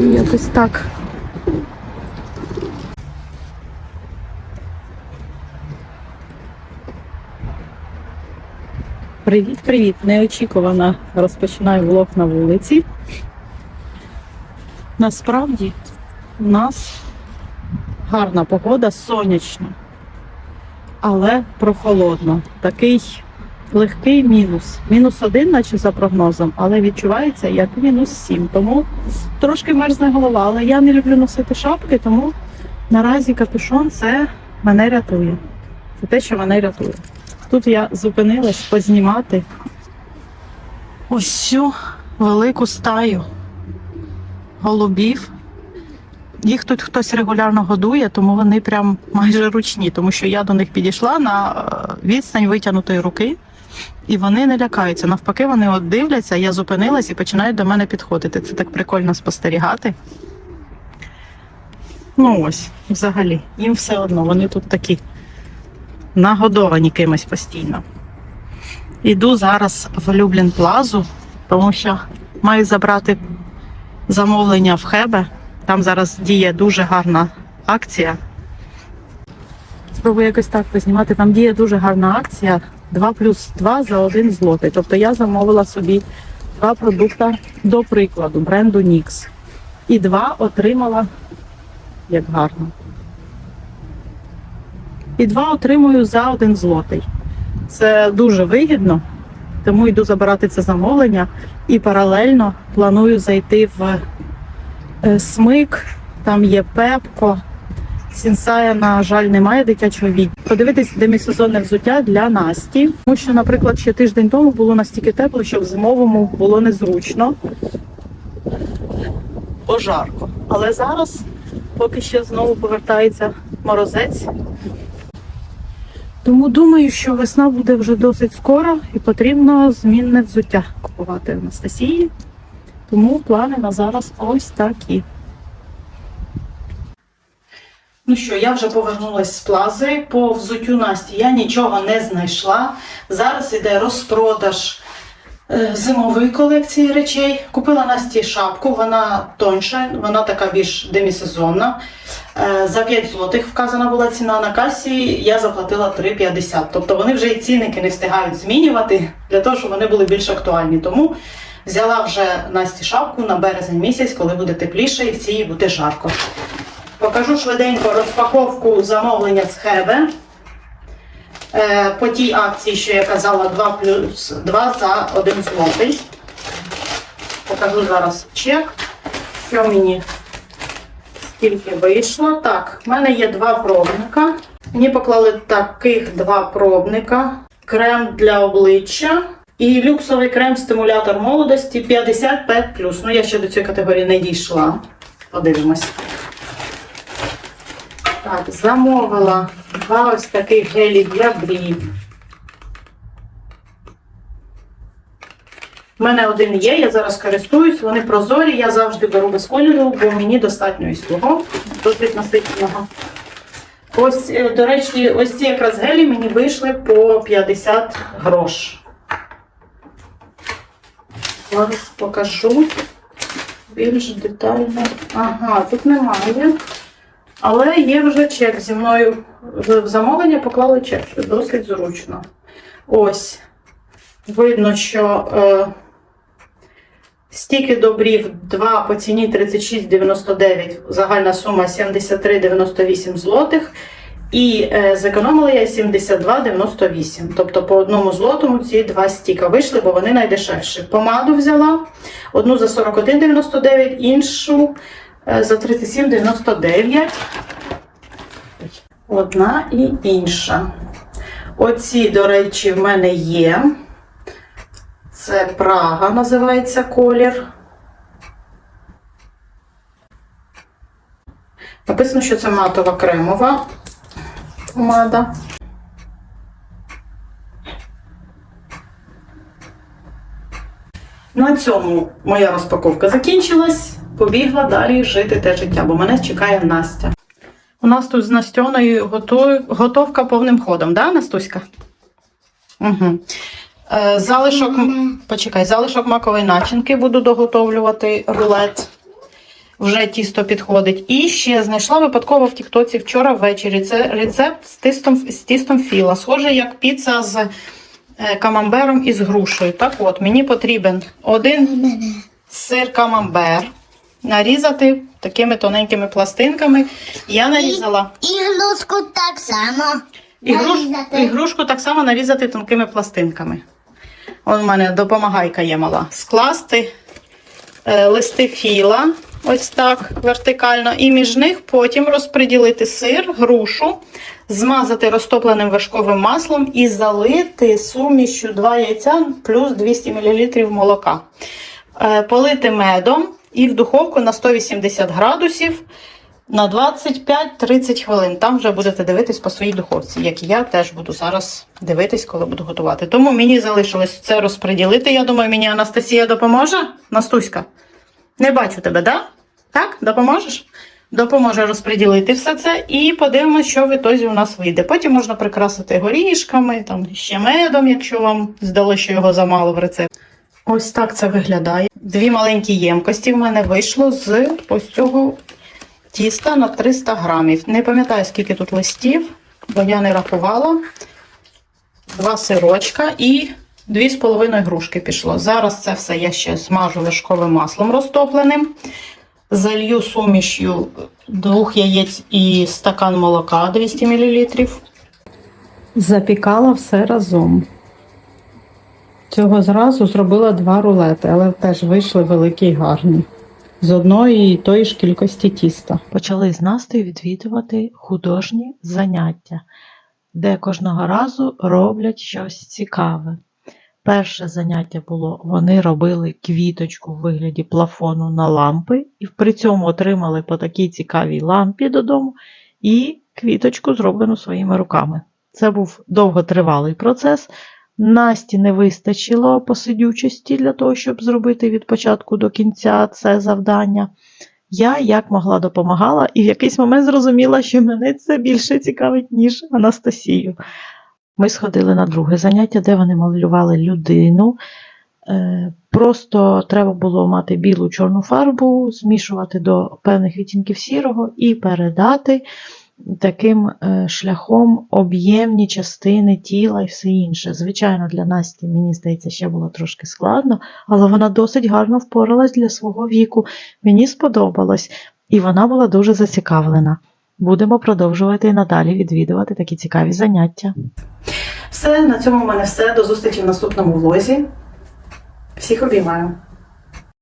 Якось так. Привіт, привіт! Неочікувано розпочинаю влог на вулиці. Насправді у нас гарна погода, сонячно, але прохолодно. Такий легкий мінус. Мінус один, наче за прогнозом, але відчувається як мінус сім. Тому трошки мерзне голова. Але я не люблю носити шапки, тому наразі капюшон це мене рятує. Це те, що мене рятує. Тут я зупинилась познімати ось велику стаю голубів. Їх тут хтось регулярно годує, тому вони прям майже ручні, тому що я до них підійшла на е, відстань витягнутої руки, і вони не лякаються. Навпаки, вони от дивляться, я зупинилась і починають до мене підходити. Це так прикольно спостерігати. Ну ось, взагалі, їм все одно, вони тут такі нагодовані кимось постійно. Іду зараз в Люблін Плазу, тому що маю забрати замовлення в Хебе. Там зараз діє дуже гарна акція. Спробую якось так познімати. Там діє дуже гарна акція 2 плюс 2 за 1 злотий. Тобто я замовила собі два продукти, до прикладу, бренду NYX. І два отримала як гарно. І два отримую за один злотий. Це дуже вигідно, тому йду забирати це замовлення і паралельно планую зайти в е, смик, там є пепко. Сінсая, на жаль, немає дитячого відділу. Подивитись демісезонне взуття для Насті. Тому що, наприклад, ще тиждень тому було настільки тепло, що в зимовому було незручно, бо жарко. Але зараз, поки ще знову повертається морозець, тому думаю, що весна буде вже досить скоро і потрібно змінне взуття купувати Анастасії. Тому плани на зараз ось такі. Ну що, я вже повернулася з плази. По взуттю Насті я нічого не знайшла. Зараз іде розпродаж е, зимової колекції речей. Купила Насті шапку, вона тонша, вона така більш демісезонна. Е, За 5 злотих вказана була ціна на касі, я заплатила 3,50. Тобто вони вже і цінники не встигають змінювати для того, щоб вони були більш актуальні. Тому взяла вже Насті шапку на березень місяць, коли буде тепліше і в цій буде жарко. Покажу швиденько розпаковку замовлення з Хебе. Е, По тій акції, що я казала, 2 плюс 2 за 1 злотий. Покажу зараз чек, що мені скільки вийшло. Так, в мене є два пробника. Мені поклали таких два пробника. Крем для обличчя і люксовий крем-стимулятор молодості 55 Ну, я ще до цієї категорії не дійшла. Подивимось. Так, замовила два ось таких гелі для брів. У мене один є, я зараз користуюсь, вони прозорі, я завжди беру без кольору, бо мені достатньо і свого, досить насиченого. Ось, е, до речі, ось ці якраз гелі мені вийшли по 50 грош. Зараз покажу більш детально. Ага, тут немає. Але є вже чек зі мною в замовлення поклали чек, досить зручно. Ось. Видно, що е, стільки добрів 2 по ціні 36,99, загальна сума 73,98 злотих. І е, зекономила я 72,98. Тобто по одному злотому ці два стіка вийшли, бо вони найдешевші. Помаду взяла одну за 41,99, іншу за 37,99. Одна і інша. Оці, до речі, в мене є. Це Прага називається колір. Написано, що це матова кремова помада. На цьому моя розпаковка закінчилась. Побігла далі жити те життя, бо мене чекає Настя. У нас тут з Настьоною готов... готовка повним ходом, да, Настуська? Угу. Е, залишок, почекай, залишок макової начинки буду доготовлювати рулет. вже тісто підходить. І ще знайшла випадково в Тіктоці вчора ввечері. Це рецепт з тістом, з тістом філа. Схоже, як піца з е, камамбером і з грушею. Так от, мені потрібен один сир камамбер. Нарізати такими тоненькими пластинками. Я нарізала І глузку так само. нарізати. і грушку так само нарізати тонкими пластинками. От у мене допомагайка є мала. Скласти е, листи філа, ось так, вертикально, і між них потім розподілити сир, грушу, змазати розтопленим вершковим маслом і залити сумішю 2 яйця плюс 200 мл молока. Е, полити медом і в духовку на 180 градусів на 25-30 хвилин. Там вже будете дивитись по своїй духовці, як і я теж буду зараз дивитись, коли буду готувати. Тому мені залишилось це розподілити. Я думаю, мені Анастасія допоможе. Настуська, не бачу тебе, да? Так? Допоможеш? Допоможе розподілити все це і подивимося, що в ітозі у нас вийде. Потім можна прикрасити горішками, там ще медом, якщо вам здалося, що його замало в рецепт. Ось так це виглядає. Дві маленькі ємкості в мене вийшло з ось цього тіста на 300 грамів. Не пам'ятаю, скільки тут листів, бо я не рахувала. Два сирочка і 2,5 грушки пішло. Зараз це все я ще смажу вершковим маслом розтопленим. Залью сумішю двох яєць і стакан молока 200 мл. Запікала все разом. Цього зразу зробила два рулети, але теж вийшли великі й гарні. З одної і тої ж кількості тіста. почали з Настею відвідувати художні заняття, де кожного разу роблять щось цікаве. Перше заняття було, вони робили квіточку в вигляді плафону на лампи, і при цьому отримали по такій цікавій лампі додому і квіточку, зроблену своїми руками. Це був довготривалий процес. Насті не вистачило посидючості для того, щоб зробити від початку до кінця це завдання. Я як могла допомагала, і в якийсь момент зрозуміла, що мене це більше цікавить, ніж Анастасію. Ми сходили на друге заняття, де вони малювали людину. Е, Просто треба було мати білу чорну фарбу, змішувати до певних відтінків сірого і передати таким е, шляхом об'ємні частини тіла і все інше. Звичайно, для Насті, мені здається, ще було трошки складно, але вона досить гарно впоралась для свого віку. Мені сподобалось, і вона була дуже зацікавлена. Будемо продовжувати і надалі відвідувати такі цікаві заняття. Все, на цьому в мене все. До зустрічі в наступному влозі. Всіх обіймаю.